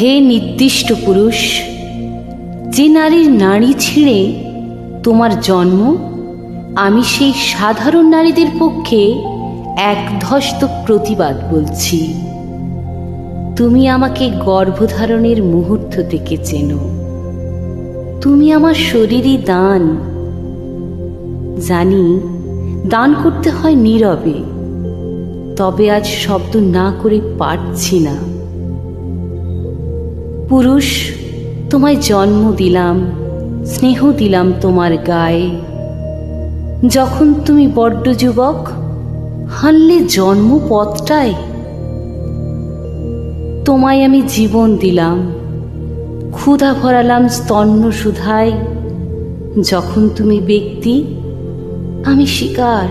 হে নির্দিষ্ট পুরুষ, যে নারীর নাড়ি ছিঁড়ে তোমার জন্ম, আমি সেই সাধারণ নারীদের পক্ষে এক একধস্ত প্রতিবাদ বলছি। তুমি আমাকে গর্ভধারণের মুহূর্ত থেকে চেনো। তুমি আমার শরীরই দান। জানি দান করতে হয় নীরবে, তবে আজ শব্দ না করে পারছি না। পুরুষ, তোমায় জন্ম দিলাম, স্নেহ দিলাম তোমার গায়ে। যখন তুমি বড্ড যুবক হানলে জন্মপথটায়। তোমায় আমি জীবন দিলাম, ক্ষুধা ভরালাম স্তন্য সুধায়। যখন তুমি ব্যক্তি, আমি শিকার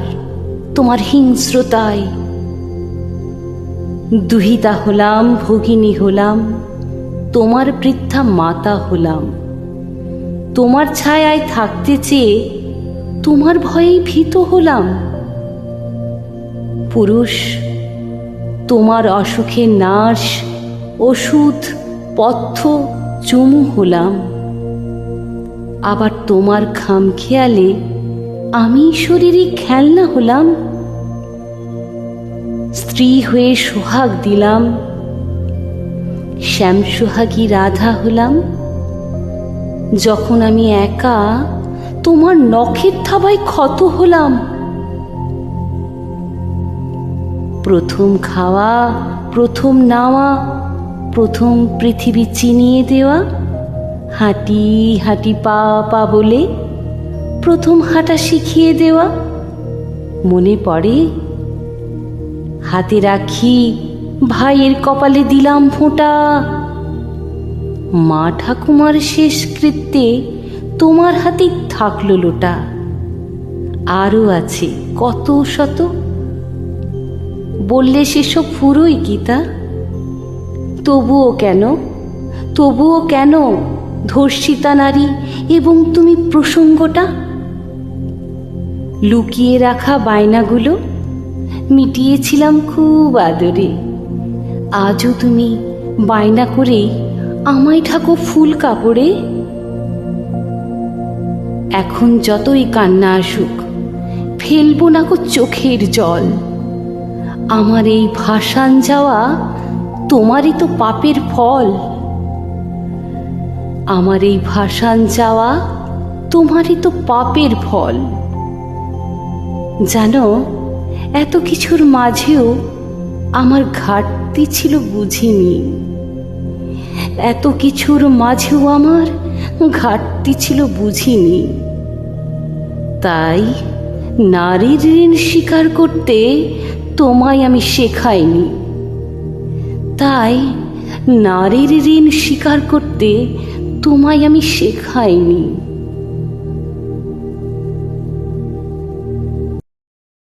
তোমার হিংস্রতায়। দুহিতা হলাম, ভগিনী হলাম তোমার বৃদ্ধা মাতা হলাম। তোমার ছায়ায় থাকতে চেয়ে তোমার ভয়েই ভীত হলাম। পুরুষ, তোমার অসুখে নার্স ওষুধ, পথ্য, চুমু হলাম। আবার তোমার খাম খেয়ালে আমি শরীরে খেলনা হলাম। স্ত্রী হয়ে সোহাগ দিলাম। শ্যাম সোহাগী রাধা হলাম। যখন আমি একা, তোমার নখের থাবায় ক্ষত হলাম। প্রথম খাওয়া, প্রথম নাওয়া, প্রথম পৃথিবী চিনিয়ে দেওয়া, হাঁটি হাঁটি পা পা বলে প্রথম হাঁটা শিখিয়ে দেওয়া। মনে পড়ে, হাতে রাখি ভাইয়ের কপালে দিলাম ফোঁটা। মা ঠাকুমার শেষ কৃত্যে তোমার হাতেই থাকল লোটা। আরও আছে কত শত। বললে সেসব ফুরোই গীতা তবুও কেন? তবুও কেন ধর্ষিতা নারী এবং তুমি প্রসঙ্গটা? লুকিয়ে রাখা বায়নাগুলো মিটিয়েছিলাম খুব আদরে। আজও তুমি বায়না করে আমায় ঢাকো ফুল কাপড়ে? এখন যতই কান্না আসুক, ফেলব না গো চোখের জল। আমার এই ভাসান যাওয়া তোমারই তো পাপের ফল। আমার এই ভাসান যাওয়া তোমারই তো পাপের ফল। জানো, এত কিছুর মাঝেও আমার ঘাটতি ছিল বুঝিনি। এত কিছুর মাঝেও আমার ঘাটতি ছিল বুঝিনি। তাই নারীর ঋণ স্বীকার করতে তোমায় আমি শেখাইনি। তাই নারীর ঋণ স্বীকার করতে তোমায় আমি শেখাইনি।